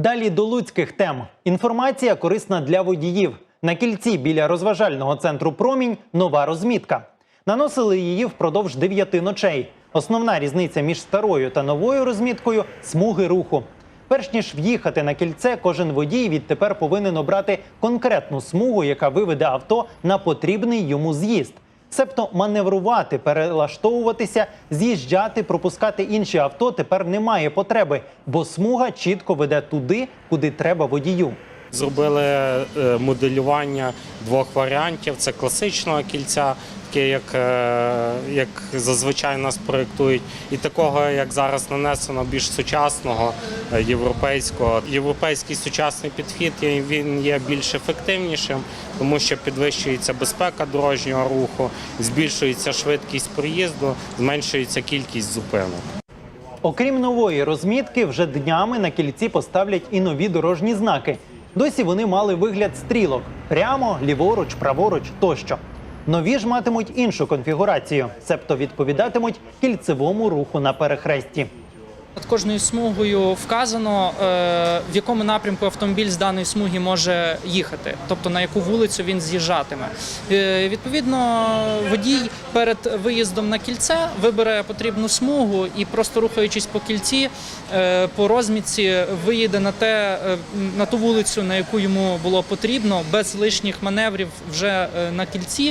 Далі до луцьких тем. Інформація корисна для водіїв. На кільці біля розважального центру Промінь нова розмітка. Наносили її впродовж дев'яти ночей. Основна різниця між старою та новою розміткою смуги руху. Перш ніж в'їхати на кільце, кожен водій відтепер повинен обрати конкретну смугу, яка виведе авто на потрібний йому з'їзд. Себто маневрувати, перелаштовуватися, з'їжджати, пропускати інші авто тепер немає потреби, бо смуга чітко веде туди, куди треба водію. Зробили е, моделювання двох варіантів: це класичного кільця, таке як, е, як зазвичай нас проєктують, і такого, як зараз нанесено, більш сучасного е, європейського. Європейський сучасний підхід він є більш ефективнішим, тому що підвищується безпека дорожнього руху, збільшується швидкість проїзду, зменшується кількість зупинок. Окрім нової розмітки, вже днями на кільці поставлять і нові дорожні знаки. Досі вони мали вигляд стрілок прямо, ліворуч, праворуч тощо. Нові ж матимуть іншу конфігурацію, себто відповідатимуть кільцевому руху на перехресті. Над кожною смугою вказано, е, в якому напрямку автомобіль з даної смуги може їхати, тобто на яку вулицю він з'їжджатиме. Е, Відповідно, водій перед виїздом на кільце вибере потрібну смугу і просто рухаючись по кільці, е, по розмітці виїде на те на ту вулицю, на яку йому було потрібно, без лишніх маневрів вже на кільці.